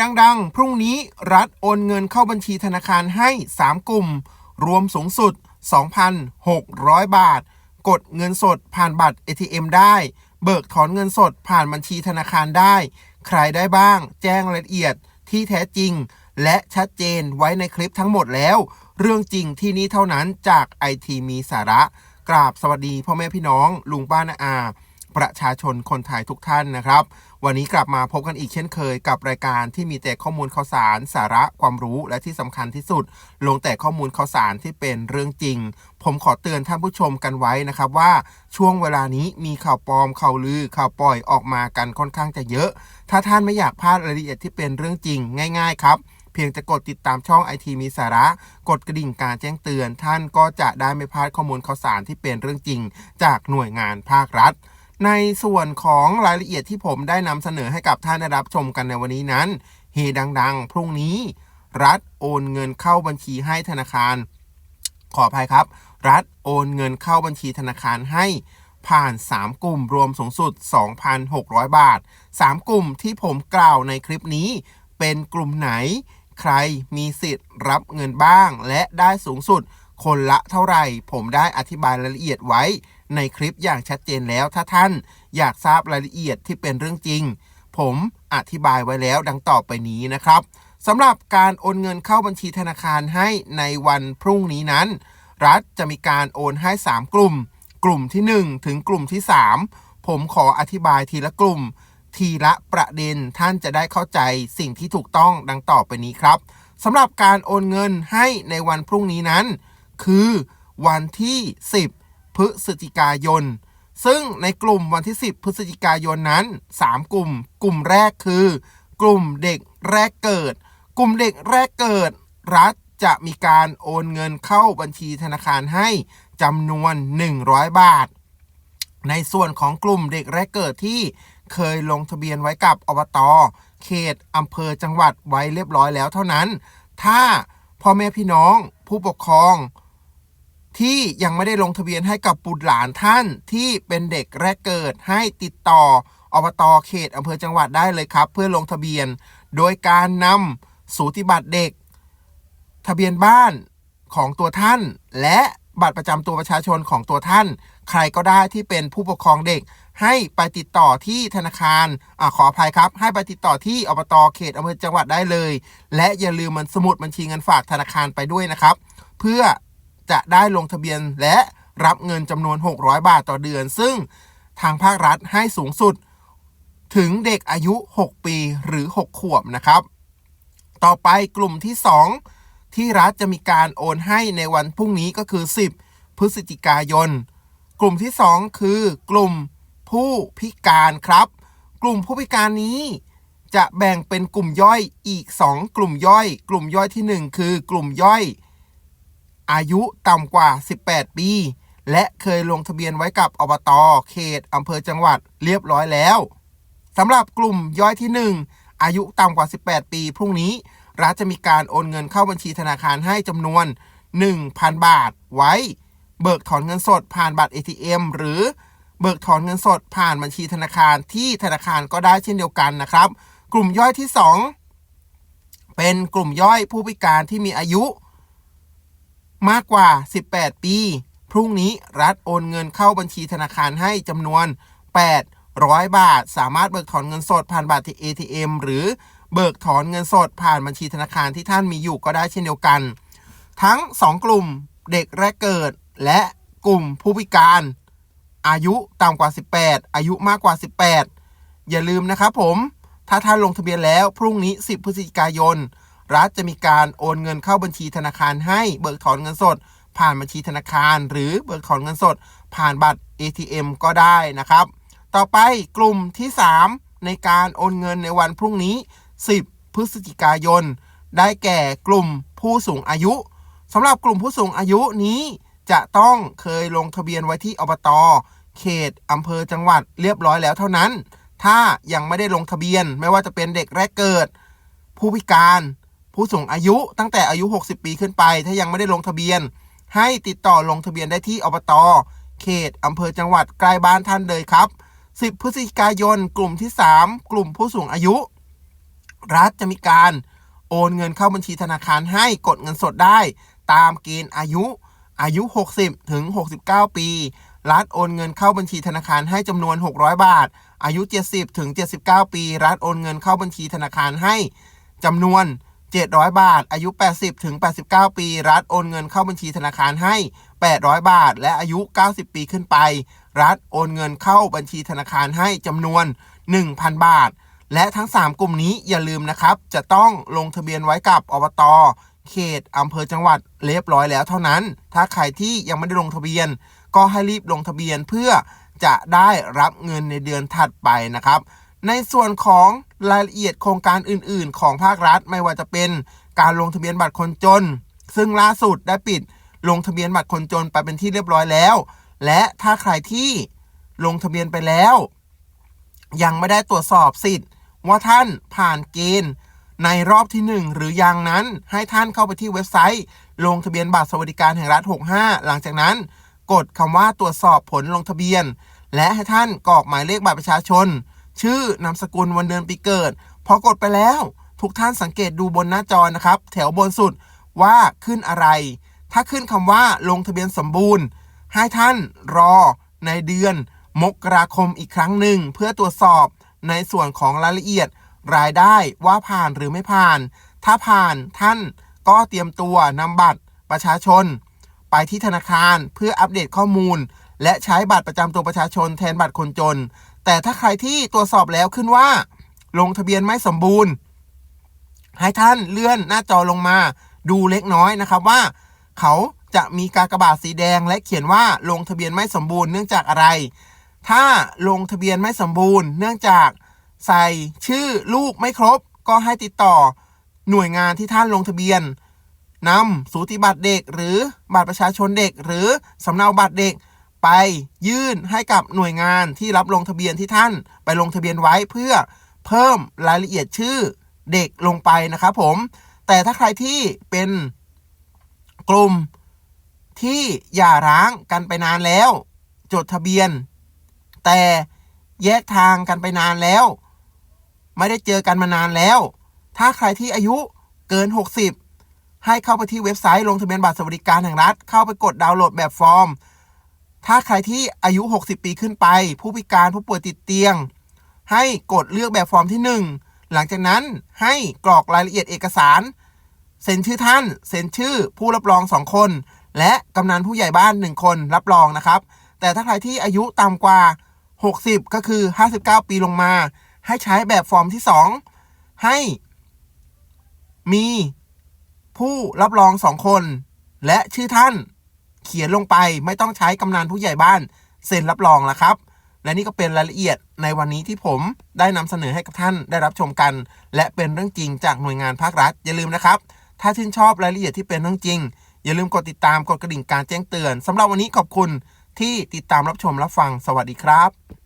ดังๆ พรุ่งนี้รัฐโอนเงินเข้าบัญชีธนาคารให้ 3 กลุ่ม รวมสูงสุด 2,600 บาท กดเงินสดผ่านบัตร ATM ได้ เบิกถอนเงินสดผ่านบัญชีธนาคารได้ ใครได้บ้าง แจ้งรายละเอียดที่แท้จริง และชัดเจนไว้ในคลิปทั้งหมดแล้ว เรื่องจริงที่นี้เท่านั้นจากไอทีมีสาระ กราบสวัสดีพ่อแม่พี่น้อง ลุงป้านาอา ประชาชนคนไทยทุกท่านนะครับ วันนี้กลับมาพบกันอีกเช่นเคยกับรายการที่มีแต่ข้อมูลข่าวสาร สาระความรู้และที่สำคัญที่สุด ลงแต่ข้อมูลข่าวสารที่เป็นเรื่องจริง ผมขอเตือนท่านผู้ชมกันไว้นะครับว่าช่วงเวลานี้มีข่าวปลอมข่าวลือข่าวปล่อยออกมากันค่อนข้างจะเยอะ ถ้าท่านไม่อยากพลาดรายละเอียดที่เป็นเรื่องจริง ง่าย ๆ ครับเพียงจะกดติดตามช่องไอทีมีสาระ กดกระดิ่งการแจ้งเตือน ท่านก็จะได้ไม่พลาดข้อมูลข่าวสารที่เป็นเรื่องจริง จากหน่วยงานภาครัฐ ในส่วนของรายละเอียดที่ผมได้นำเสนอให้กับท่านได้รับชมกันในวันนี้นั้น เฮดังๆ พรุ่งนี้ รัฐโอนเงินเข้าบัญชีให้ธนาคาร ขออภัยครับ รัฐโอนเงินเข้าบัญชีธนาคารให้ผ่าน 3 กลุ่มรวมสูงสุด 2,600 บาท 3 กลุ่มที่ผมกล่าวในคลิปนี้ เป็นกลุ่มไหน ใครมีสิทธิ์รับเงินบ้าง และได้สูงสุด คนละเท่าไหร่ ผมได้อธิบายรายละเอียดไว้ ในคลิปอย่างชัดเจนแล้วถ้าท่านอยากทราบรายละเอียดที่เป็นเรื่องจริง ผมอธิบายไว้แล้วดังต่อไปนี้นะครับสำหรับการโอนเงินเข้าบัญชีธนาคารให้ในวันพรุ่งนี้นั้น รัฐจะมีการโอนให้ 3 กลุ่ม กลุ่มที่ 1 ถึงกลุ่มที่ 3 ผมขออธิบายทีละกลุ่ม ทีละประเด็นท่านจะได้เข้าใจสิ่งที่ถูกต้องดังต่อไปนี้ครับสำหรับการโอนเงินให้ในวันพรุ่งนี้นั้น คือวันที่ 10 พฤศจิกายน ซึ่งในกลุ่มวันที่ 10 พฤศจิกายนนั้น 3 กลุ่ม กลุ่มแรกคือ กลุ่มเด็กแรกเกิด กลุ่มเด็กแรกเกิด รัฐจะมีการโอนเงินเข้าบัญชีธนาคารให้จำนวน 100 บาท ในส่วนของกลุ่มเด็กแรกเกิดที่เคยลงทะเบียนไว้กับอบต เขตอำเภอจังหวัดไว้เรียบร้อยแล้วเท่านั้น ถ้าพ่อแม่พี่น้อง ผู้ปกครอง ที่ยังไม่ได้ลงทะเบียนให้กับบุตรหลานท่านที่เป็นเด็กแรกเกิดให้ติดต่ออบตเขตอำเภอจังหวัดได้เลยครับ เพื่อลงทะเบียน โดยการนำสูติบัตรเด็ก ทะเบียนบ้านของตัวท่าน และบัตรประจำตัวประชาชนของตัวท่าน ใครก็ได้ที่เป็นผู้ปกครองเด็ก ให้ไปติดต่อที่ธนาคารอขออภัยครับ ให้ไปติดต่อที่อบตเขตอำเภอจังหวัดได้เลย และอย่าลืมมันสมุดบัญชีเงินฝากธนาคารไปด้วยนะครับ เพื่อ จะได้ลงทะเบียนและรับเงินจำนวน 600 บาทต่อเดือน ซึ่งทางภาครัฐให้สูงสุดถึงเด็กอายุ 6 ปีหรือ 6 ขวบนะครับ ต่อไปกลุ่มที่ 2 ที่รัฐจะมีการโอนให้ในวันพรุ่งนี้ก็คือ 10 พฤศจิกายน กลุ่มที่ 2 คือกลุ่มผู้พิการครับ กลุ่มผู้พิการนี้จะแบ่งเป็นกลุ่มย่อยอีก 2 กลุ่มย่อย กลุ่มย่อยที่ 1 คือกลุ่มย่อย อายุต่ำกว่า 18 ปี และเคยลงทะเบียนไว้กับอบต เขตอำเภอจังหวัดเรียบร้อยแล้วสำหรับกลุ่มย่อยที่ 1 อายุต่ำกว่า 18 ปี พรุ่งนี้ รัฐจะมีการโอนเงินเข้าบัญชีธนาคารให้จำนวน 1,000 บาท ไว้ เบิกถอนเงินสดผ่านบัตร ATM หรือเบิกถอนเงินสดผ่านบัญชีธนาคารที่ธนาคารก็ได้เช่นเดียวกันนะครับ กลุ่มย่อยที่ 2 เป็นกลุ่มย่อยผู้พิการที่มีอายุ มากกว่า 18 ปี พรุ่งนี้รัฐโอนเงินเข้าบัญชีธนาคารให้จำนวน 800 บาท สามารถเบิกถอนเงินสดผ่านบัตร ATM หรือเบิกถอนเงินสดผ่านบัญชีธนาคารที่ท่านมีอยู่ก็ได้เช่นเดียวกัน ทั้ง 2 กลุ่มเด็กแรกเกิดและกลุ่มผู้พิการ อายุต่ำกว่า 18 อายุมากกว่า 18 อย่าลืมนะครับผม ถ้าท่านลงทะเบียนแล้วพรุ่งนี้ 10 พฤศจิกายน รัฐจะมีการโอนเงินเข้าบัญชีธนาคารให้เบิกถอนเงินสด ผ่านบัญชีธนาคาร หรือเบิกถอนเงินสด ผ่านบัตร ATM ก็ได้นะครับ ต่อไปกลุ่มที่ 3 ในการโอนเงินในวันพรุ่งนี้ 10 พฤศจิกายน ได้แก่กลุ่มผู้สูงอายุสำหรับกลุ่มผู้สูงอายุนี้จะต้องเคยลงทะเบียนไว้ที่อบต เขตอำเภอจังหวัดเรียบร้อยแล้วเท่านั้น ถ้ายังไม่ได้ลงทะเบียนไม่ว่าจะเป็นเด็กแรกเกิด ผู้พิการ ผู้สูงอายุตั้งแต่อายุ 60 ปีขึ้นไป ถ้ายังไม่ได้ลงทะเบียน ให้ติดต่อลงทะเบียนได้ที่อบต เขตอำเภอจังหวัดใกล้บ้านท่านเลยครับ 10 พฤศจิกายน กลุ่มที่ 3 กลุ่มผู้สูงอายุ รัฐจะมีการโอนเงินเข้าบัญชีธนาคารให้กดเงินสดได้ ตามเกณฑ์อายุอายุ 60 ถึง 69 ปี รัฐโอนเงินเข้าบัญชีธนาคารให้จำนวน 600 บาท อายุ 70 ถึง 79 ปี รัฐโอนเงินเข้าบัญชีธนาคารให้จำนวน 700 บาท อายุ 80 ถึง 89 ปี รัฐโอนเงินเข้าบัญชีธนาคารให้ 800 บาท และอายุ 90 ปีขึ้นไป รัฐโอนเงินเข้าบัญชีธนาคารให้จำนวน 1,000 บาท และทั้ง 3 กลุ่มนี้อย่าลืมนะครับ จะต้องลงทะเบียนไว้กับอบต เขตอำเภอจังหวัดเรียบร้อยแล้วเท่านั้น ถ้าใครที่ยังไม่ได้ลงทะเบียน ก็ให้รีบลงทะเบียนเพื่อจะได้รับเงินในเดือนถัดไปนะครับ ในส่วนของรายละเอียดโครงการอื่น ๆ ของภาครัฐไม่ว่าจะเป็นการลงทะเบียนบัตรคนจน ซึ่งล่าสุดได้ปิดลงทะเบียนบัตรคนจนไปเป็นที่เรียบร้อยแล้ว และถ้าใครที่ลงทะเบียนไปแล้ว ยังไม่ได้ตรวจสอบสิทธิ์ ว่าท่านผ่านเกณฑ์ ในรอบที่ 1 หรือยังนั้นให้ท่านเข้าไปที่เว็บไซต์ ลงทะเบียนบัตรสวัสดิการแห่งรัฐ 65 หลังจากนั้น กดคำว่าตรวจสอบผลลงทะเบียน และให้ท่านกรอกหมายเลขบัตรประชาชน ชื่อนามสกุลวันเดือนปีเกิด พอกดไปแล้ว ทุกท่านสังเกตดูบนหน้าจอนะครับ แถวบนสุดว่าขึ้นอะไร ถ้าขึ้นคำว่าลงทะเบียนสมบูรณ์ ให้ท่านรอในเดือน มกราคมอีกครั้งหนึ่ง เพื่อตรวจสอบในส่วนของรายละเอียด รายได้ว่าผ่านหรือไม่ผ่าน ถ้าผ่านท่านก็เตรียมตัวนำบัตรประชาชน ไปที่ธนาคารเพื่ออัปเดตข้อมูล และใช้บัตรประจำตัวประชาชนแทนบัตรคนจน แต่ถ้าใครที่ตรวจสอบแล้วขึ้นว่า ลงทะเบียนไม่สมบูรณ์ ให้ท่านเลื่อนหน้าจอลงมาดูเล็กน้อยนะครับว่า เขาจะมีกากบาทสีแดงและเขียนว่าลงทะเบียนไม่สมบูรณ์เนื่องจากอะไร ถ้าลงทะเบียนไม่สมบูรณ์ เนื่องจากใส่ชื่อลูกไม่ครบ ก็ให้ติดต่อหน่วยงานที่ท่านลงทะเบียนนำสูติบัตรเด็กหรือบัตรประชาชนเด็ก หรือสำเนาบัตรเด็ก ไปยื่นให้กับหน่วยงานที่รับลงทะเบียนที่ท่านไปลงทะเบียนไว้เพื่อเพิ่มรายละเอียดชื่อเด็กลงไปนะครับผม แต่ถ้าใครที่เป็นกลุ่มที่หย่าร้างกันไปนานแล้ว จดทะเบียน แต่แยกทางกันไปนานแล้ว ไม่ได้เจอกันมานานแล้ว ถ้าใครที่อายุเกิน 60 ให้เข้าไปที่เว็บไซต์ลงทะเบียนบัตรสวัสดิการแห่งรัฐ เข้าไปกดดาวน์โหลดแบบฟอร์ม ถ้าใครที่อายุ 60 ปีขึ้นไป ผู้พิการผู้ป่วยติดเตียง ให้กดเลือกแบบฟอร์มที่ 1 หลังจากนั้นให้กรอกรายละเอียดเอกสาร เซ็นชื่อท่าน เซ็นชื่อผู้รับรอง 2 คน และกำนันผู้ใหญ่บ้าน 1 คนรับรองนะครับ แต่ถ้าใครที่อายุต่ำกว่า 60 ก็คือ 59 ปีลงมา ให้ใช้แบบฟอร์มที่ 2 ให้ มีผู้รับรองสองคน และชื่อท่าน เขียนลงไปไม่ต้องใช้กำนันผู้ใหญ่บ้านเซ็นรับรองแล้วครับ และนี่ก็เป็นรายละเอียดในวันนี้ที่ผมได้นำเสนอให้กับท่านได้รับชมกัน และเป็นเรื่องจริงจากหน่วยงานภาครัฐ อย่าลืมนะครับ ถ้าชื่นชอบรายละเอียดที่เป็นเรื่องจริง อย่าลืมกดติดตามกดกระดิ่งการแจ้งเตือนสำหรับวันนี้ขอบคุณที่ติดตามรับชมรับฟังสวัสดีครับ